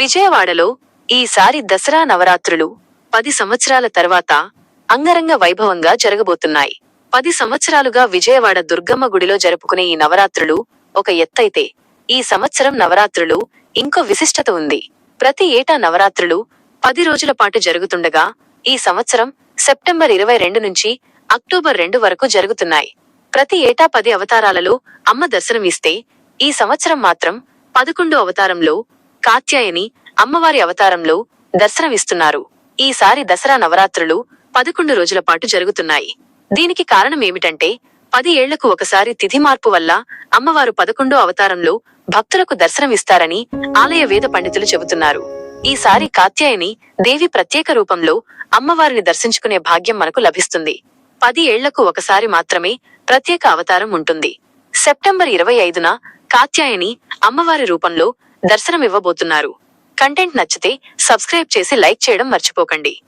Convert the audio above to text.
విజయవాడలో ఈసారి దసరా నవరాత్రులు పది సంవత్సరాల తర్వాత అంగరంగ వైభవంగా జరగబోతున్నాయి. పది సంవత్సరాలుగా విజయవాడ దుర్గమ్మ గుడిలో జరుపుకునే ఈ నవరాత్రులు ఒక ఎత్తైతే ఈ సంవత్సరం నవరాత్రులు ఇంకో విశిష్టత ఉంది. ప్రతి ఏటా నవరాత్రులు పది రోజుల పాటు జరుగుతుండగా ఈ సంవత్సరం సెప్టెంబర్ ఇరవై రెండు నుంచి అక్టోబర్ రెండు వరకు జరుగుతున్నాయి. ప్రతి ఏటా పది అవతారాలలో అమ్మ దర్శనం ఇస్తే ఈ సంవత్సరం మాత్రం పదకొండు అవతారంలో కాత్యాయని అమ్మవారి అవతారంలో దర్శనమిస్తున్నారు ఈసారి దసరా నవరాత్రులు పదకొండు రోజుల పాటు జరుగుతున్నాయి. దీనికి కారణం ఏమిటంటే పది ఏళ్ళకు ఒకసారి తిథి మార్పు వల్ల అమ్మవారు పదకొండో అవతారంలో భక్తులకు దర్శనమిస్తారని ఆలయ వేద పండితులు చెబుతున్నారు. ఈసారి కాత్యాయని దేవి ప్రత్యేక రూపంలో అమ్మవారిని దర్శించుకునే భాగ్యం మనకు లభిస్తుంది. పది ఏళ్ళకు ఒకసారి మాత్రమే ప్రత్యేక అవతారం ఉంటుంది. సెప్టెంబర్ ఇరవై ఐదున కాత్యాయని అమ్మవారి రూపంలో దర్శనమివ్వబోతున్నారు. కంటెంట్ నచ్చితే సబ్స్క్రైబ్ చేసి లైక్ చేయడం మర్చిపోకండి.